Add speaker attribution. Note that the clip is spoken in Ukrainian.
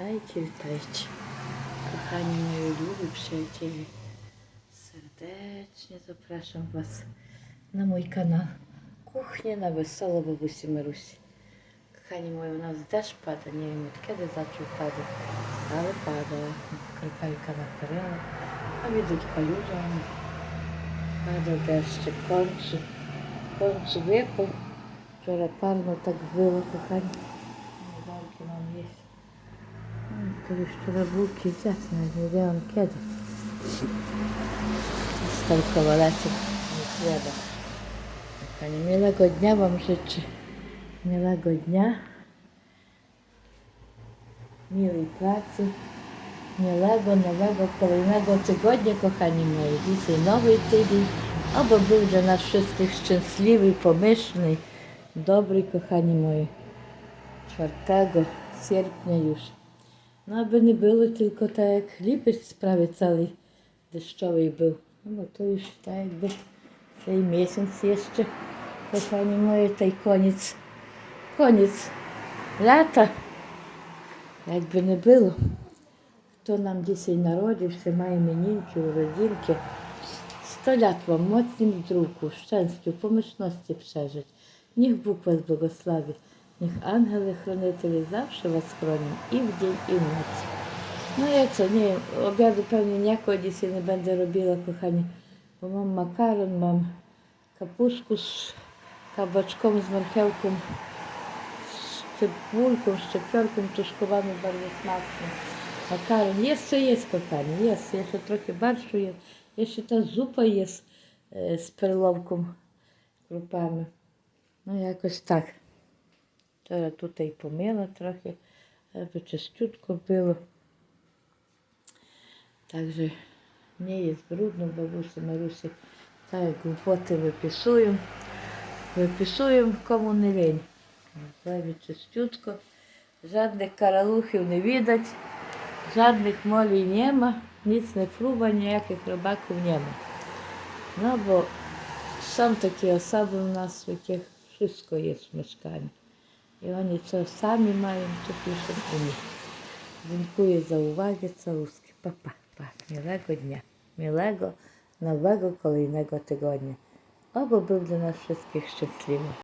Speaker 1: Вітайте, вітайте. Кохані мої любі, приятелі. Сердечно запрошую вас на мій канал Кухня на весело бабусі Марусі. Кохані мої, у нас дощ падає, не вимі, відкиди завтра впаде, але падає. Крапелька наперела, а відуть калюжами. Падає дощ, конче, конче випав. Вчора парно так було, кохані. to jeszcze we bułki zjadł, nie wiem kiedy. Stolkowo lecę, nie wiem. Pani miłego dnia Wam życzy. Miłego dnia. Miłej pracy. Miłego, nowego, kolejnego tygodnia, kochani moi. Dzisiaj nowy tydzień. Oby był dla nas wszystkich szczęśliwy, pomyślny, dobry, kochani moi. 4 sierpnia już No aby nie było tylko tak jak lipiec prawie cały deszczowy był. No bo to już tak jakby tej miesiąc jeszcze, kochani moje, tej koniec, koniec lata, jakby nie było. Kto nam dzisiaj narodziwся, має мінінки, уродинки. Сто лят вам, моцнім друку, щастю, помічності прzeżyć. Niech Bóg was błogosławi. Них ангели-хранителі завжди вас хронять і в день і вночі. Ну я це ні, обряду певно ніякого дісі не буде робила, кохані, бо мам макарон, мам капушку з кабачком, з морхевком, з цибульком, з чепьорком, тушкованим дуже смачно. Макарон, є що є, кохані, є, Я ще трохи борщу є, є ще та зупа є з, е, з перловком, крупами. Ну якось так. Вчора е, тут і помила трохи, аби чистютко було. Так же не є брудно, бабусі, Марусі. Так, глупоти виписуємо. Виписуємо, кому не лень. Плаві чистютко. Жадних каралухів не видать, жадних молій нема, ніц не фруба, ніяких рибаків нема. Ну бо сам такі особи у нас, в яких все є в мешканні. І вони це самі маємо, то пишемо у них. Дякую за увагу, це русський папа. Мілого дня, мілого, нового, колейного тижня. Оба був для нас всіх щасливим.